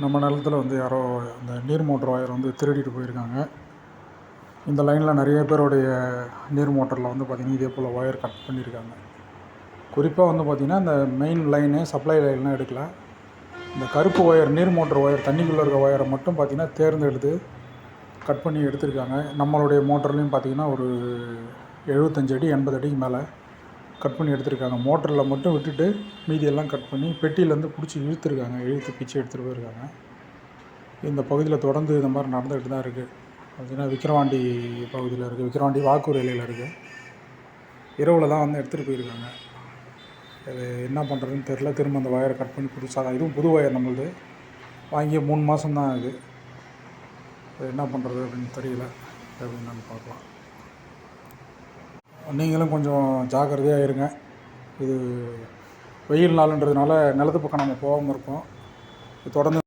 நம்ம நிலத்துல வந்து யாரோ இந்த நீர் மோட்ரு ஒயர் வந்து திருடிட்டு போயிருக்காங்க. இந்த லைனில் நிறைய பேருடைய நீர் மோட்டரில் வந்து பார்த்திங்கன்னா இதே போல் ஒயர் கட் பண்ணியிருக்காங்க குறிப்பாக வந்து பார்த்திங்கன்னா இந்த மெயின் லைனு சப்ளை லைன்லாம் எடுக்கல. இந்த கருப்பு ஒயர் நீர் மோட்ரு ஒயர் தண்ணிக்குள்ளே இருக்க ஒயரை மட்டும் பார்த்திங்கன்னா தேர்ந்தெடுத்து கட் பண்ணி எடுத்திருக்காங்க. நம்மளுடைய மோட்டர்லேயும் பார்த்திங்கன்னா ஒரு எழுபத்தஞ்சு அடி எண்பது அடிக்கு மேலே கட் பண்ணி எடுத்திருக்காங்க. மோட்டரில் மட்டும் விட்டுட்டு மீதியெல்லாம் கட் பண்ணி பெட்டியிலேருந்து பிடிச்சி இழுத்துருக்காங்க. இழுத்து பிச்சு எடுத்துகிட்டு போயிருக்காங்க. இந்த பகுதியில் தொடர்ந்து இந்த மாதிரி நடந்துக்கிட்டு தான் இருக்குது பார்த்திங்கன்னா விக்கிரவாண்டி பகுதியில் இருக்குது விக்கிரவாண்டி வாக்கூர் எல்லையில் இருக்குது இரவில் தான் வந்து எடுத்துகிட்டு போயிருக்காங்க. அது என்ன பண்ணுறதுன்னு தெரில திரும்ப அந்த ஒயரை கட் பண்ணி புதுசாக தான். இதுவும் புது ஒயர் நம்மளது. வாங்கி மூணு மாதம் தான் ஆகுது. அது என்ன பண்ணுறது அப்படின்னு தெரியல. அப்படின்னு நம்ம பார்க்கலாம். நீங்களும் கொஞ்சம் ஜாக்கிரதையாக இருங்க. இது வெயில் நாளுன்றதுனால நிலத்து பக்கம் நம்ம போகாமல் இருக்கோம். இது தொடர்ந்து